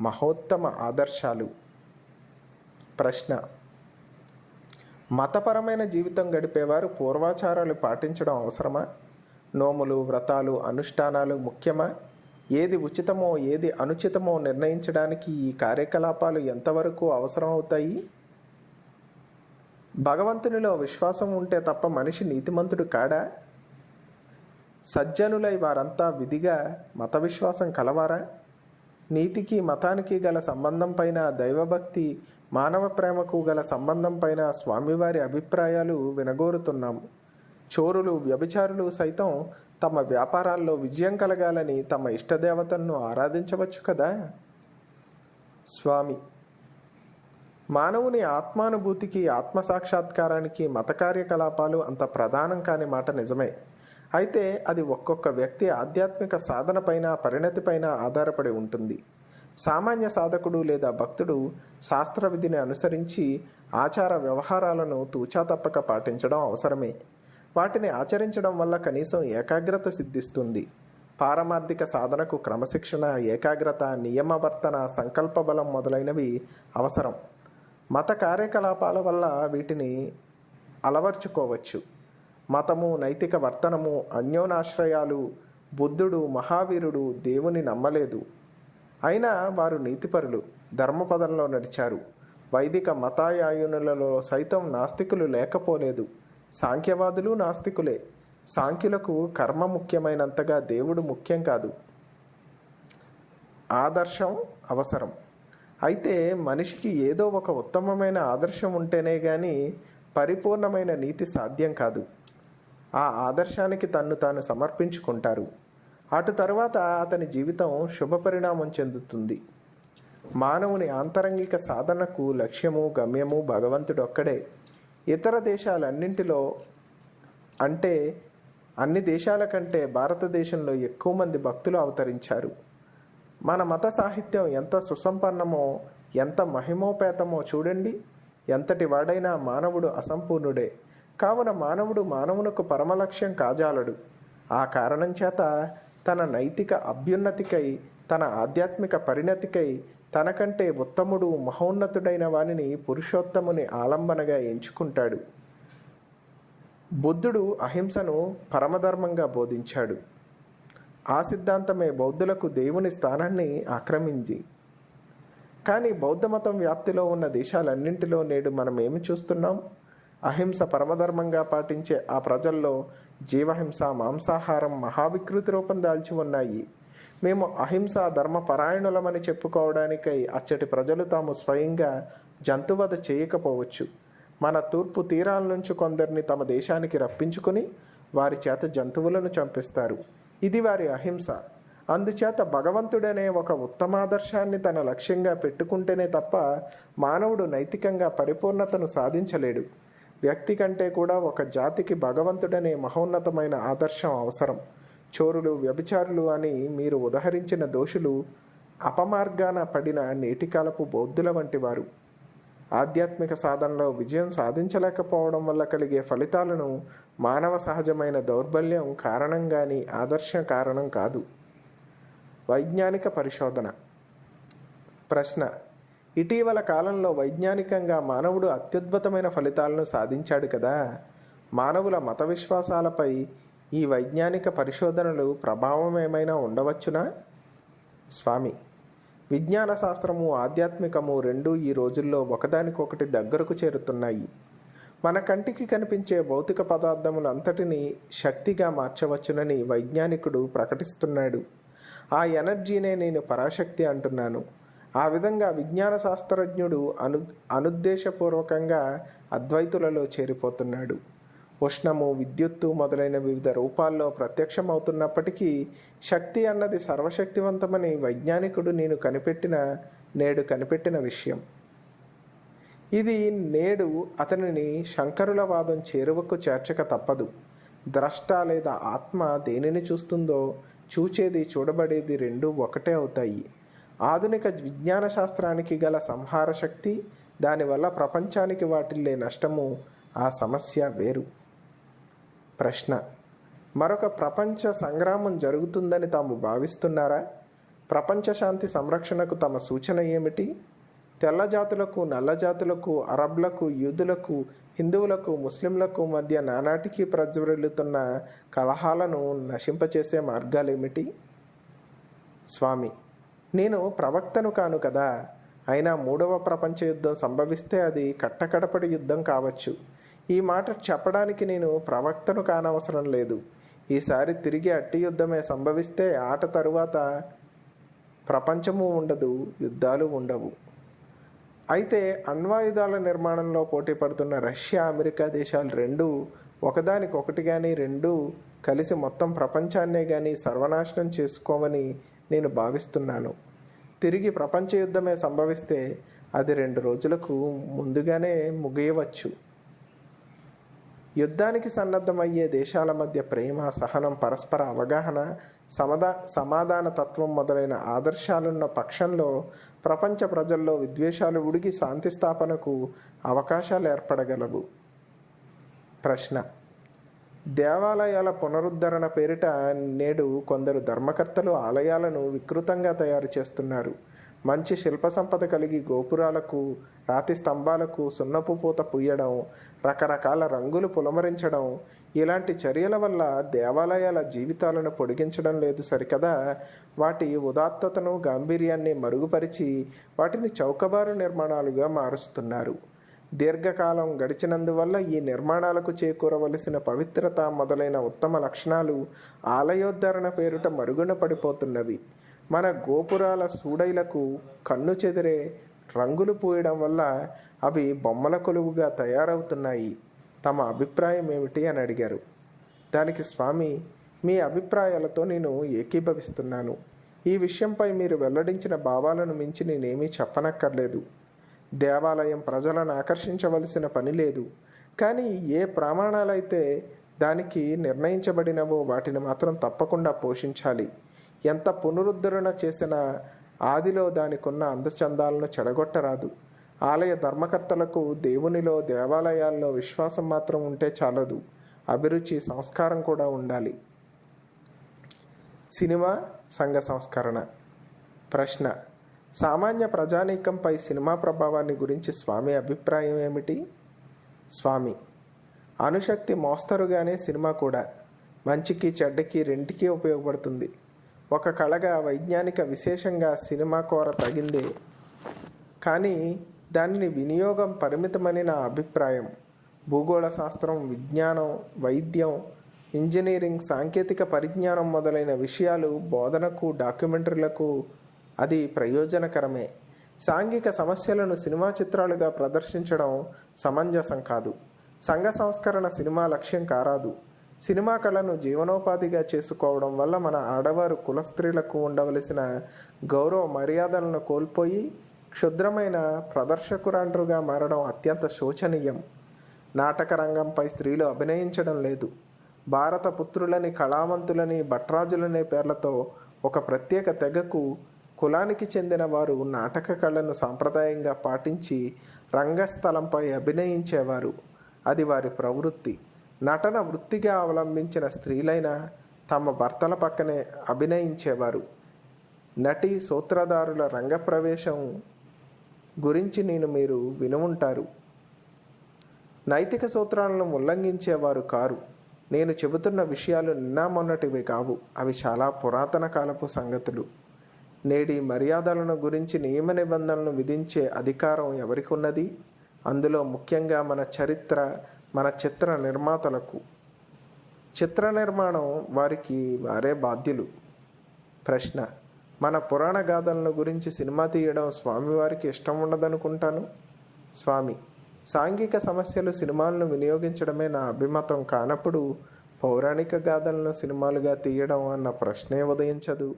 మహోత్తమ ఆదర్శాలు. ప్రశ్న. మతపరమైన జీవితం గడిపేవారు పూర్వాచారాలు పాటించడం అవసరమా? నోములు వ్రతాలు అనుష్ఠానాలు ముఖ్యమా? ఏది ఉచితమో ఏది అనుచితమో నిర్ణయించడానికి ఈ కార్యకలాపాలు ఎంతవరకు అవసరం అవుతాయి భగవంతునిలో విశ్వాసం ఉంటే తప్ప మనిషి నీతిమంతుడు కాడా? సజ్జనులై వారంతా విధిగా మత విశ్వాసం కలవారా? నీతికి మతానికి గల సంబంధం పైన దైవభక్తి మానవ ప్రేమకు గల సంబంధం పైన స్వామివారి అభిప్రాయాలు వినగోరుతున్నాము చోరులు వ్యభిచారులు సైతం తమ వ్యాపారాల్లో విజయం కలగాలని తమ ఇష్టదేవతలను ఆరాధించవచ్చు కదా? స్వామి మానవుని ఆత్మానుభూతికి ఆత్మసాక్షాత్కారానికి మత కార్యకలాపాలు అంత ప్రధానం కాని మాట నిజమే. అయితే అది ఒక్కొక్క వ్యక్తి ఆధ్యాత్మిక సాధనపైన పరిణతిపైన ఆధారపడి ఉంటుంది. సామాన్య సాధకుడు లేదా భక్తుడు శాస్త్ర విధిని అనుసరించి ఆచార వ్యవహారాలను తూచా తప్పక పాటించడం అవసరమే. వాటిని ఆచరించడం వల్ల కనీసం ఏకాగ్రత సిద్ధిస్తుంది. పారమార్థిక సాధనకు క్రమశిక్షణ ఏకాగ్రత నియమవర్తన సంకల్ప బలం మొదలైనవి అవసరం. మత కార్యకలాపాల వల్ల వీటిని అలవర్చుకోవచ్చు. మతము నైతిక వర్తనము అన్యోనాశ్రయాలు బుద్ధుడు మహావీరుడు దేవుని నమ్మలేదు. అయినా వారు నీతిపరులు ధర్మపదంలో నడిచారు. వైదిక మతాయాయునులలో సైతం నాస్తికులు లేకపోలేదు. సాంఖ్యవాదులు నాస్తికులే. సాంఖ్యులకు కర్మ ముఖ్యమైనంతగా దేవుడు ముఖ్యం కాదు. ఆదర్శం అవసరం. అయితే మనిషికి ఏదో ఒక ఉత్తమమైన ఆదర్శం ఉంటేనే కానీ పరిపూర్ణమైన నీతి సాధ్యం కాదు. ఆ ఆదర్శానికి తన్ను తాను సమర్పించుకుంటారు. అటు తరువాత అతని జీవితం శుభపరిణామం చెందుతుంది. మానవుని ఆంతరంగిక సాధనకు లక్ష్యము గమ్యము భగవంతుడు ఒక్కడే ఇతర దేశాలన్నింటిలో అంటే అన్ని దేశాల కంటే భారతదేశంలో ఎక్కువ మంది భక్తులు అవతరించారు. మన మత సాహిత్యం ఎంత సుసంపన్నమో ఎంత మహిమోపేతమో చూడండి. ఎంతటి వాడైనా మానవుడు అసంపూర్ణుడే. కావున మానవుడు మానవునకు పరమలక్ష్యం కాజాలడు. ఆ కారణం చేత తన నైతిక అభ్యున్నతికై తన ఆధ్యాత్మిక పరిణతికై తనకంటే ఉత్తముడు మహోన్నతుడైన వానిని పురుషోత్తముని ఆలంబనగా ఎంచుకుంటాడు. బుద్ధుడు అహింసను పరమధర్మంగా బోధించాడు. ఆ సిద్ధాంతమే బౌద్ధులకు దేవుని స్థానాన్ని ఆక్రమించి. కానీ బౌద్ధ మతం వ్యాప్తిలో ఉన్న దేశాలన్నింటిలో నేడు మనం ఏమి చూస్తున్నాం? అహింస పరమధర్మంగా పాటించే ఆ ప్రజల్లో జీవహింస మాంసాహారం మహావికృతి రూపం దాల్చి ఉన్నాయి. మేము అహింస ధర్మపరాయణులమని చెప్పుకోవడానికై అచ్చటి ప్రజలు తాము స్వయంగా జంతువధ చేయకపోవచ్చు. మన తూర్పు తీరాల నుంచి కొందరిని తమ దేశానికి రప్పించుకుని వారి చేత జంతువులను చంపిస్తారు. ఇది వారి అహింస. అందుచేత భగవంతుడనే ఒక ఉత్తమాదర్శాన్ని తన లక్ష్యంగా పెట్టుకుంటేనే తప్ప మానవుడు నైతికంగా పరిపూర్ణతను సాధించలేడు. వ్యక్తి కంటే కూడా ఒక జాతికి భగవంతుడనే మహోన్నతమైన ఆదర్శం అవసరం. చోరులు వ్యభిచారులు అని మీరు ఉదహరించిన దోషులు అపమార్గాన పడిన నేటికాలపు బౌద్ధుల వంటి వారు. ఆధ్యాత్మిక సాధనలో విజయం సాధించలేకపోవడం వల్ల కలిగే ఫలితాలను మానవ సహజమైన దౌర్బల్యం కారణం కానీ ఆదర్శ కారణం కాదు. వైజ్ఞానిక పరిశోధన. ప్రశ్న ఇటీవల కాలంలో వైజ్ఞానికంగా మానవుడు అత్యద్భుతమైన ఫలితాలను సాధించాడు కదా. మానవుల మత విశ్వాసాలపై ఈ వైజ్ఞానిక పరిశోధనలు ప్రభావం ఏమైనా ఉండవచ్చునా? స్వామి విజ్ఞాన శాస్త్రము ఆధ్యాత్మికము రెండూ ఈ రోజుల్లో ఒకదానికొకటి దగ్గరకు చేరుతున్నాయి. మన కంటికి కనిపించే భౌతిక పదార్థములంతటినీ శక్తిగా మార్చవచ్చునని వైజ్ఞానికుడు ప్రకటిస్తున్నాడు. ఆ ఎనర్జీనే నేను పరాశక్తి అంటున్నాను. ఆ విధంగా విజ్ఞాన శాస్త్రజ్ఞుడు అను అనుద్దేశపూర్వకంగా అద్వైతులలో చేరిపోతున్నాడు. ఉష్ణము విద్యుత్తు మొదలైన వివిధ రూపాల్లో ప్రత్యక్షమవుతున్నప్పటికీ శక్తి అన్నది సర్వశక్తివంతమని వైజ్ఞానికుడు నేను కనిపెట్టిన నేడు కనిపెట్టిన విషయం. ఇది నేడు అతనిని శంకరుల వాదం చేరువకు చేర్చక తప్పదు. ద్రష్ట లేదా ఆత్మ దేనిని చూస్తుందో చూచేది చూడబడేది రెండూ ఒకటే అవుతాయి. ఆధునిక విజ్ఞాన శాస్త్రానికి గల సంహార శక్తి దానివల్ల ప్రపంచానికి వాటిల్లే నష్టము ఆ సమస్య వేరు. ప్రశ్న. మరొక ప్రపంచ సంగ్రామం జరుగుతుందని తాము భావిస్తున్నారా? ప్రపంచ శాంతి సంరక్షణకు తమ సూచన ఏమిటి? తెల్ల జాతులకు నల్ల జాతులకు అరబ్లకు యూదులకు హిందువులకు ముస్లింలకు మధ్య నానాటికి ప్రజ్వరిల్లుతున్న కలహాలను నశింపచేసే మార్గాలేమిటి? స్వామి. నేను ప్రవక్తను కాను కదా. అయినా మూడవ ప్రపంచ యుద్ధం సంభవిస్తే అది కట్టకడపడి యుద్ధం కావచ్చు. ఈ మాట చెప్పడానికి నేను ప్రవక్తను కానవసరం లేదు. ఈసారి తిరిగి అట్టి యుద్ధమే సంభవిస్తే ఆట తరువాత ప్రపంచము ఉండదు యుద్ధాలు ఉండవు. అయితే అణ్వాయుధాల నిర్మాణంలో పోటీ పడుతున్న రష్యా అమెరికా దేశాలు రెండు ఒకదానికొకటి కానీ రెండు కలిసి మొత్తం ప్రపంచాన్నే కానీ సర్వనాశనం చేసుకోమని నేను భావిస్తున్నాను. తిరిగి ప్రపంచ యుద్ధమే సంభవిస్తే అది రెండు రోజులకు ముందుగానే ముగియవచ్చు. యుద్ధానికి సన్నద్ధమయ్యే దేశాల మధ్య ప్రేమ సహనం పరస్పర అవగాహన సమదా సమాధాన తత్వం మొదలైన ఆదర్శాలున్న పక్షంలో ప్రపంచ ప్రజల్లో విద్వేషాలు ఉడిగి శాంతి స్థాపనకు అవకాశాలు ఏర్పడగలవు. ప్రశ్న దేవాలయాల పునరుద్ధరణ పేరిట నేడు కొందరు ధర్మకర్తలు ఆలయాలను వికృతంగా తయారు చేస్తున్నారు. మంచి శిల్ప సంపద కలిగి గోపురాలకు రాతి స్తంభాలకు సున్నపు పూత పూయడం రకరకాల రంగులు పులమరించడం ఇలాంటి చర్యల వల్ల దేవాలయాల జీవితాలను పొడిగించడం లేదు సరికదా. వాటి ఉదాత్తతను గాంభీర్యాన్ని మరుగుపరిచి వాటిని చౌకబారు నిర్మాణాలుగా మారుస్తున్నారు. దీర్ఘకాలం గడిచినందువల్ల ఈ నిర్మాణాలకు చేకూరవలసిన పవిత్రత మొదలైన ఉత్తమ లక్షణాలు ఆలయోద్ధరణ పేరుట మరుగున పడిపోతున్నవి. మన గోపురాల సూడైలకు కన్ను చెదిరే రంగులు పూయడం వల్ల అవి బొమ్మల కొలువుగా తయారవుతున్నాయి. తమ అభిప్రాయం ఏమిటి అని అడిగారు. దానికి స్వామి మీ అభిప్రాయాలతో నేను ఏకీభవిస్తున్నాను. ఈ విషయంపై మీరు వెల్లడించిన భావాలను మించి నేనేమీ చెప్పనక్కర్లేదు. దేవాలయం ప్రజలను ఆకర్షించవలసిన పని లేదు. కానీ ఏ ప్రమాణాలైతే దానికి నిర్ణయించబడినవో వాటిని మాత్రం తప్పకుండా పోషించాలి. ఎంత పునరుద్ధరణ చేసినా ఆదిలో దానికున్న అందచందాలను చెడగొట్టరాదు. ఆలయ ధర్మకర్తలకు దేవునిలో దేవాలయాల్లో విశ్వాసం మాత్రం ఉంటే చాలదు. అభిరుచి సంస్కారం కూడా ఉండాలి. సినిమా సంఘ సంస్కరణ. ప్రశ్న సామాన్య ప్రజానీకంపై సినిమా ప్రభావాన్ని గురించి స్వామి అభిప్రాయం ఏమిటి? స్వామి అణుశక్తి మోస్తరుగానే సినిమా కూడా మంచికి చెడ్డకి రెంటికి ఉపయోగపడుతుంది. ఒక కళగా వైజ్ఞానిక విశేషంగా సినిమా కోర తగిందే. కానీ దానిని వినియోగం పరిమితమని నా అభిప్రాయం. భూగోళ శాస్త్రం విజ్ఞానం వైద్యం ఇంజనీరింగ్ సాంకేతిక పరిజ్ఞానం మొదలైన విషయాలు బోధనకు డాక్యుమెంటరీలకు అది ప్రయోజనకరమే. సాంఘిక సమస్యలను సినిమా చిత్రాలుగా ప్రదర్శించడం సమంజసం కాదు. సంఘ సంస్కరణ సినిమా లక్ష్యం కారాదు. సినిమా కళను జీవనోపాధిగా చేసుకోవడం వల్ల మన ఆడవారు కుల స్త్రీలకు ఉండవలసిన గౌరవ మర్యాదలను కోల్పోయి క్షుద్రమైన ప్రదర్శకురాండ్రుగా మారడం అత్యంత శోచనీయం. నాటక రంగంపై స్త్రీలు అభినయించడం లేదు. భారత పుత్రులని కళావంతులని భట్రాజులనే పేర్లతో ఒక ప్రత్యేక తెగకు కులానికి చెందిన వారు నాటక కళను సాంప్రదాయంగా పాటించి రంగస్థలంపై అభినయించేవారు. అది వారి ప్రవృత్తి. నటన వృత్తిగా అవలంబించిన స్త్రీలైన తమ భర్తల పక్కనే అభినయించేవారు. నటి సూత్రధారుల రంగప్రవేశం గురించి నేను మీరు వినుంటారు నైతిక సూత్రాలను ఉల్లంఘించేవారు కారు. నేను చెబుతున్న విషయాలు నిన్న మొన్నటివి కావు. అవి చాలా పురాతన కాలపు సంగతులు. నేటి మర్యాదలను గురించి నియమ నిబంధనలను విధించే అధికారం ఎవరికి ఉన్నది అందులో ముఖ్యంగా మన చరిత్ర మన చిత్ర నిర్మాతలకు. చిత్ర నిర్మాణం వారికి వారే బాధ్యులు. ప్రశ్న మన పురాణ గాథలను గురించి సినిమా తీయడం స్వామివారికి ఇష్టం ఉండదనుకుంటాను? స్వామి సాంఘిక సమస్యలు సినిమాలను వినియోగించడమే నా అభిమతం కానప్పుడు పౌరాణిక గాథలను సినిమాలుగా తీయడం అన్న ప్రశ్నే ఉదయించదు.